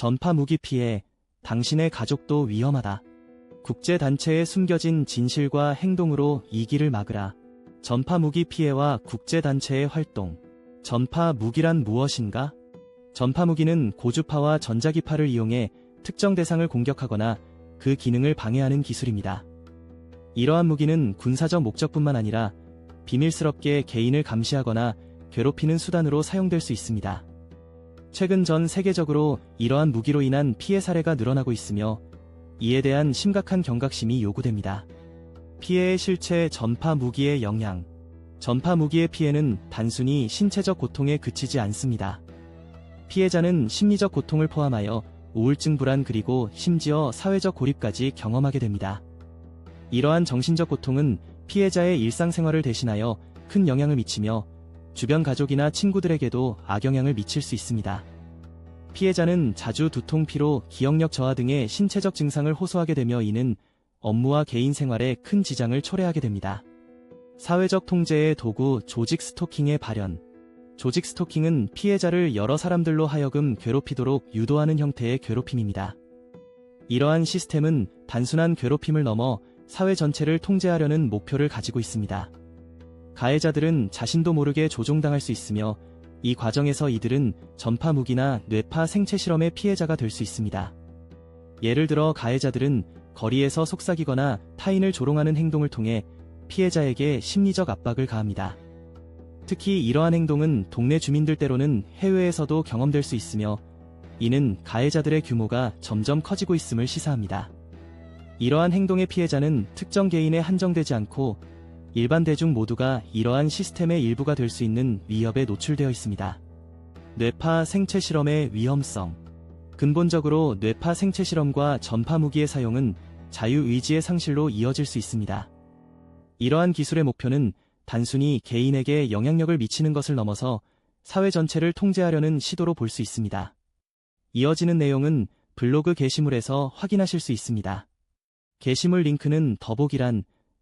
전파 무기 피해, 당신의 가족도 위험하다. 국제단체에 숨겨진 진실과 행동으로 이 길을 막으라. 전파 무기 피해와 국제단체의 활동. 전파 무기란 무엇인가? 전파 무기는 고주파와 전자기파를 이용해 특정 대상을 공격하거나 그 기능을 방해하는 기술입니다. 이러한 무기는 군사적 목적뿐만 아니라 비밀스럽게 개인을 감시하거나 괴롭히는 수단으로 사용될 수 있습니다. 최근 전 세계적으로 이러한 무기로 인한 피해 사례가 늘어나고 있으며 이에 대한 심각한 경각심이 요구됩니다. 피해의 실체 전파 무기의 영향. 전파 무기의 피해는 단순히 신체적 고통에 그치지 않습니다. 피해자는 심리적 고통을 포함하여 우울증 불안 그리고 심지어 사회적 고립까지 경험하게 됩니다. 이러한 정신적 고통은 피해자의 일상생활을 대신하여 큰 영향을 미치며 주변 가족이나 친구들에게도 악영향을 미칠 수 있습니다. 피해자는 자주 두통, 피로, 기억력 저하 등의 신체적 증상을 호소하게 되며 이는 업무와 개인 생활에 큰 지장을 초래하게 됩니다. 사회적 통제의 도구 조직 스토킹의 발현. 조직 스토킹은 피해자를 여러 사람들로 하여금 괴롭히도록 유도하는 형태의 괴롭힘입니다. 이러한 시스템은 단순한 괴롭힘을 넘어 사회 전체를 통제하려는 목표를 가지고 있습니다. 가해자들은 자신도 모르게 조종당할 수 있으며 이 과정에서 이들은 전파 무기나 뇌파 생체 실험의 피해자가 될 수 있습니다. 예를 들어 가해자들은 거리에서 속삭이거나 타인을 조롱하는 행동을 통해 피해자에게 심리적 압박을 가합니다. 특히 이러한 행동은 동네 주민들 때로는 해외에서도 경험될 수 있으며 이는 가해자들의 규모가 점점 커지고 있음을 시사합니다. 이러한 행동의 피해자는 특정 개인에 한정되지 않고 일반 대중 모두가 이러한 시스템의 일부가 될 수 있는 위협에 노출되어 있습니다. 뇌파 생체 실험의 위험성 근본적으로 뇌파 생체 실험과 전파 무기의 사용은 자유의지의 상실로 이어질 수 있습니다. 이러한 기술의 목표는 단순히 개인에게 영향력을 미치는 것을 넘어서 사회 전체를 통제하려는 시도로 볼 수 있습니다. 이어지는 내용은 블로그 게시물에서 확인하실 수 있습니다. 게시물 링크는 더보기란